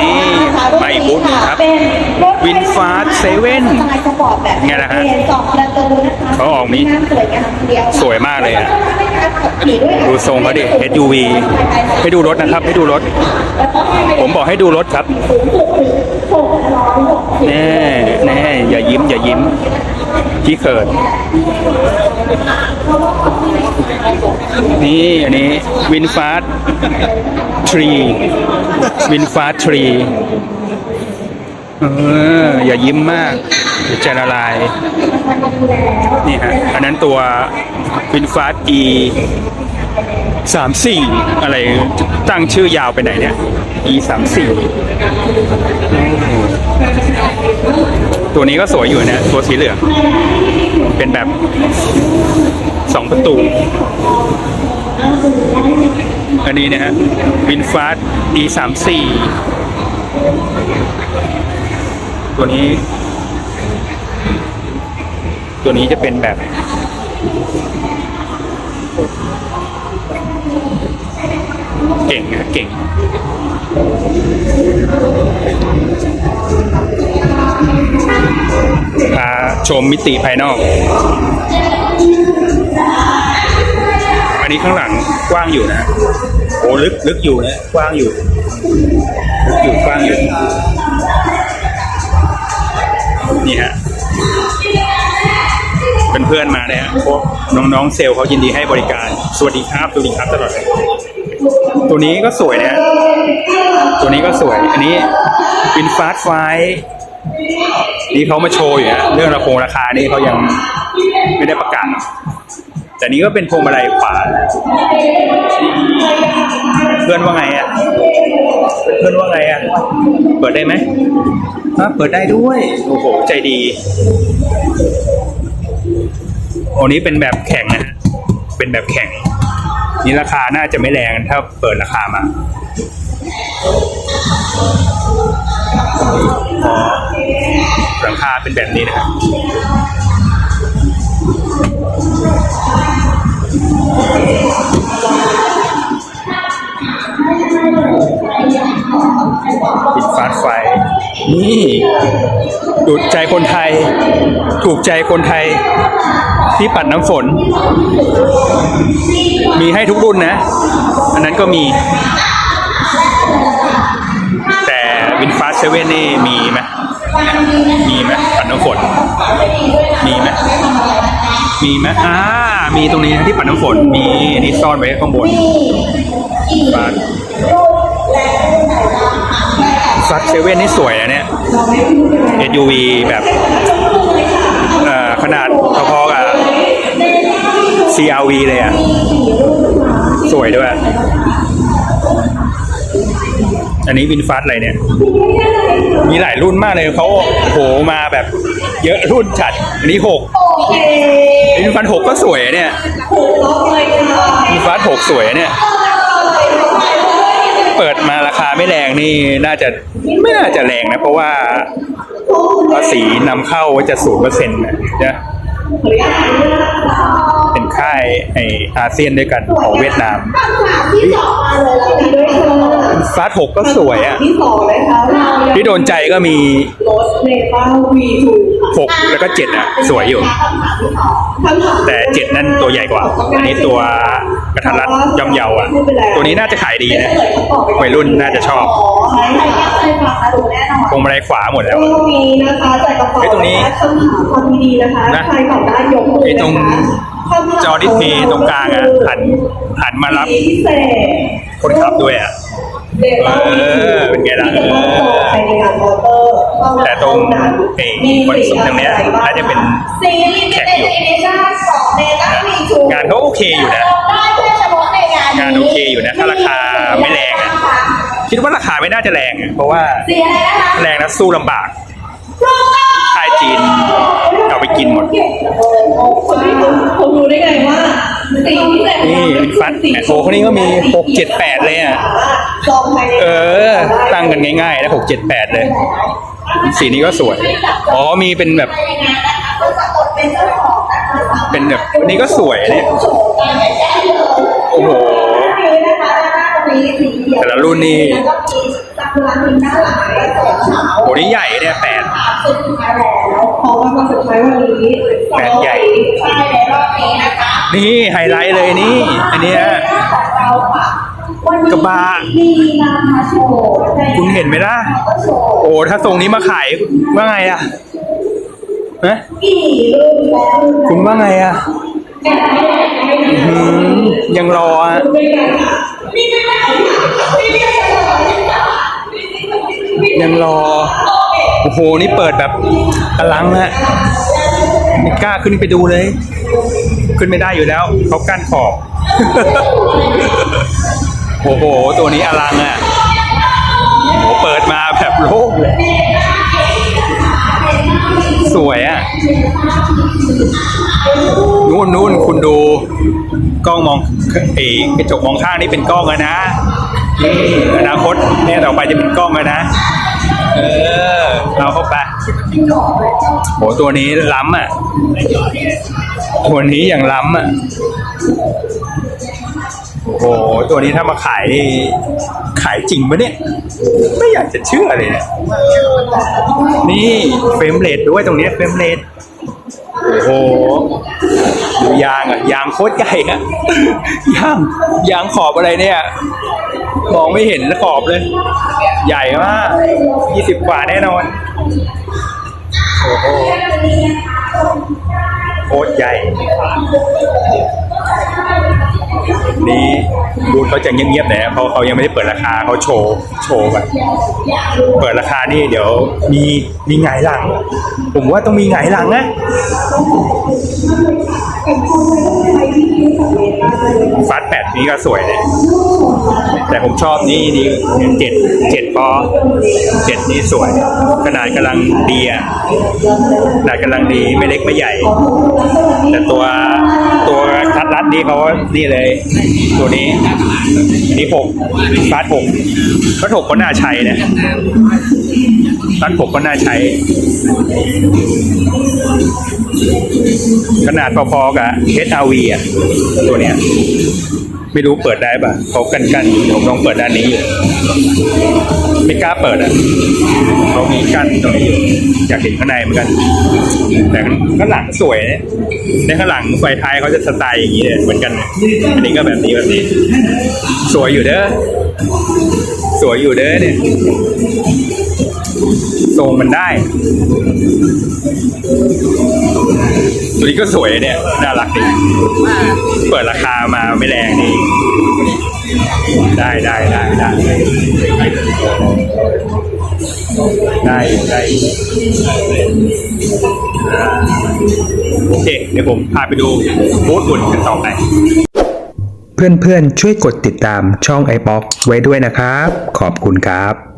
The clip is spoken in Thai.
นี่มาอีกบูธหนึ่งครับ วินฟาสเซเว่นสปอร์ตแบบไงล่ะฮะสองประตูนะคะเขาออกมีน้ำสวยงามทีเดียวสวยมากเลยอะขี่ด้วยดูทรงเขาดิ SUV ให้ดูรถนะครับ ให้ดูรถ ผมบอกให้ดูรถครับสูงสุดถึงหกร้อยหกสิบแน่แน่อย่ายิ้ม อย่ายิ้มที่เขิน นี่อันนี้วินฟาสทรีวินฟาสทรีเอออย่ายิ้มมากเดี๋ยวจะละลาย นี่ฮะ อันนั้นตัววินฟาส e สามสี่อะไรตั้งชื่อยาวไปไหนเนี่ย e สามสี่ตัวนี้ก็สวยอยู่นะ ตัวสีเหลือง เป็นแบบ สองประตู อันนี้นะฮะวินฟาส e สามสี่ตัวนี้ ตัวนี้จะเป็นแบบ เก่งนะเก่งพาชมมิติภายนอก นี้ข้างหลังกว้างอยู่นะโอ้ลึกลึกอยู่นะกว้างอยู่ลึกอยู่กว้างอยู่นี่ฮะเป็นเพื่อนมาเนี่ยพวกน้องๆเซลล์เขายินดีให้บริการ สวัสดีครับสวัสดีครับตลอดเลยตัวนี้ก็สวยนะตัวนี้ก็สวย อันนี้วินฟาสไฟนี่เขามาโชว์อยู่นะเรื่องราคงราคานี่เขายังไม่ได้ประกาศ แต่นี้ก็เป็นพวงมาลัยขวาเพื่อนว่าไงอะ เพื่อนว่าไงอะ เปิดได้ไหมฮะเปิดได้ด้วย โอ้โห ใจดีโอ้นี้เป็นแบบแข่งนะฮะ เป็นแบบแข่งนี่ราคาน่าจะไม่แรงถ้าเปิดราคามาอ๋อหลังคาเป็นแบบนี้นะครับ ปิดฟาดไฟ นี่ดูดใจคนไทย ถูกใจคนไทย ที่ปัดน้ำฝน มีให้ทุกรุ่นนะ อันนั้นก็มี แต่วินฟาสเซเว่นนี่มีไหมมีไหมปัดน้ำฝน มีไหมมีไหมอ่า มีตรงนี้นะที่ปัดน้ำฝน มีนนี้ซ่อนไว้ข้างบนฟาสฟาสเซเว่นนี่สวยนะเนี่ย SUV แบบขนาดพอๆกับ CRV เลยอะ สวยด้วย อันนี้วินฟาสอะไรเนี่ย มีหลายรุ่นมากเลยเขาโหมาแบบเยอะรุ่นจัด อันนี้หก วินฟาสหกก็สวยอะเนี่ยวินฟาสหกสวยอะเนี่ย เปิดมาราคาไม่แรงนี่น่าจะไม่น่าจะแรงนะ เพราะว่าภาษีนำเข้าจะศูนย์เปอร์เซ็นต์นะจะเป็นค่ายไออาเซียนด้วยกันของเวียดนามที่สองมาเลยแล้วกันด้วยเธอฟาสหกก็สวยอะที่สองนะคะเราที่โดนใจก็มี รถเนป้า V2 หกแล้วก็เจ็ดอะ สวยอยู่คำถามที่สองคำถามแต่เจ็ดนั่นตัวใหญ่กว่า อันนี้ตัวกระทัดรัดย่อมเยาอะ ตัวนี้น่าจะขายดีนะวัยรุ่นน่าจะชอบอ๋อใช่ค่ะใช่ค่ะดูแน่นอนพวงมาลัยขวาหมดแล้วตรงนี้นะคะใส่กระเป๋าเฮ้ยตรงนี้คำถามความดีๆนะคะนะใครก่อนได้ยกมือไอ้ตรงนะคะคำถามจอดิสเพย์ตรงกลางอะหันหันมารับพิเศษคนขับด้วยอะเดต้าเออเป็นไงล่ะ แต่ตรงไอ้คอนโซลตรงเนี้ยน่าจะเป็นซีรีส์แท็เป็นกอยู่เอเดชั่นสองเดต้ามีทูงานเขาโอเคอยู่นะได้แค่เฉพาะในงานนี้งานโอเคอยู่นะถ้าราคาไม่แรงอะคิดว่าราคาไม่น่าจะแรงอะเพราะว่าสีอะไรนะคะแรงแล้วสู้ลำบากถูกต้องค่ายจีนเอาไปกินหมดเก่งจังเลยคนที่คุณคุณรู้ได้ไงว่าสีที่แต่งนี่เป็นฟัดแหมโอ้คนนี้ก็มีหกเจ็ดแปดเลยอะจองภายในเออ ตั้งกันง่ายๆแล้วหกเจ็ดแปดเลย สีนี้ก็สวย อ๋อมีเป็นแบบ เป็นแบบอันนี้ก็สวยเนี่โชว์การแจ้งเลยโอ้โหนี่นะคะหน้าตรงนี้สีเขียวแต่ละรุ่นนี่แล้วก็มีสคือร้านนี้ด้านหลังได้เปิดขาวโหนี่ใหญ่เนี่ยแปดสุดท้ายแล้วของรางวัลสุดท้ายวันนี้แปดใหญ่ใช่ในรอบนี้นะคะนี่ไฮไลท์เลยนี่ อันเนี้ยของเราค่ะวันนี้ กระบะมีนำมาโชว์คุณเห็นไหมล่ะโชว์โอ้ถ้าทรงนี้มาขายว่าไงอะฮะกี่รุ่นแล้วคุณว่าไงอะอื้อหือยังรออะยังรอ โอ้โห นี่เปิดแบบอลังอะไม่กล้าขึ้นไปดูเลย ขึ้นไม่ได้อยู่แล้ว เขากั้นขอบ โอ้โห ตัวนี้อลังอะโอ้โหเปิดมาแบบโล่งเลย สวยอะ นู่นนู่นคุณดู กล้องมองเอกกระจกมองข้างนี่เป็นกล้องแล้วนะนี่อนาคตเนี่ยต่อไปจะเป็นกล้องแล้วนะ เออเอาเข้าไปโหตัวนี้ล้ำอะ ตัวนี้อย่างล้ำอะ โอ้โหตัวนี้ถ้ามาขายนี่ขายจริงปะเนี่ย ไม่อยากจะเชื่อเลยเนี่ยนี่เฟรมเรทด้วยตรงนี้เฟรมเรทโอ้โหดูยางอะ ยางโคตรใหญ่อะ ยาง ยางขอบอะไรเนี่ย มองไม่เห็นขอบเลย ใหญ่มากยี่สิบกว่าแน่นอน โอ้โหโคตรใหญ่ นี่บูธเขาจะเงียบๆหน่อยนะเพราะเขายังไม่ได้เปิดราคาเขาโชว์โชว์แบบเปิดราคานี่เดี๋ยวมีมีหงายหลัง ผมว่าต้องมีหงายหลังนะ ฟัดแปดนี้ก็สวยเลย แต่ผมชอบนี่นี่เจ็ดเจ็ดพอเจ็ดนี่สวย ขนาดกำลังดีอะขนาดกำลังดีไม่เล็กไม่ใหญ่ แต่ตัว นี่เขานี่เลย ตัวนี้นี่หกฟาดหกฟาดหกก็น่าใช้นะฟาดหกก็น่าใช้ ขนาดพอๆกับ HRV อะ ตัวเนี้ยไม่รู้เปิดได้ป่ะเขากันกันผมลองเปิดด้านนี้อยู่ไม่กล้าเปิดอะเขามีกั้นตรงนี้อยู่อยากเห็นข้างในเหมือนกัน แต่ข้างหลังสวยเนี่ยในข้างหลังไฟท้ายเขาจะสไตล์อย่างนี้เลยเหมือนกัน อันนี้ก็แบบนี้แบบนี้ สวยอยู่เด้อ สวยอยู่เด้อเนี่ยทรงมันได้ ตัวนี้ก็สวยเนี่ย น่ารักดี เปิดราคามาไม่แรงดี ได้ได้ได้ได้ได้ได้โอเค เดี๋ยวผมพาไปดูโพสต์อุ่นกันต่อไป เพื่อนๆ ช่วยกดติดตามช่องไอ o ็อกไว้ด้วยนะครับ ขอบคุณครับ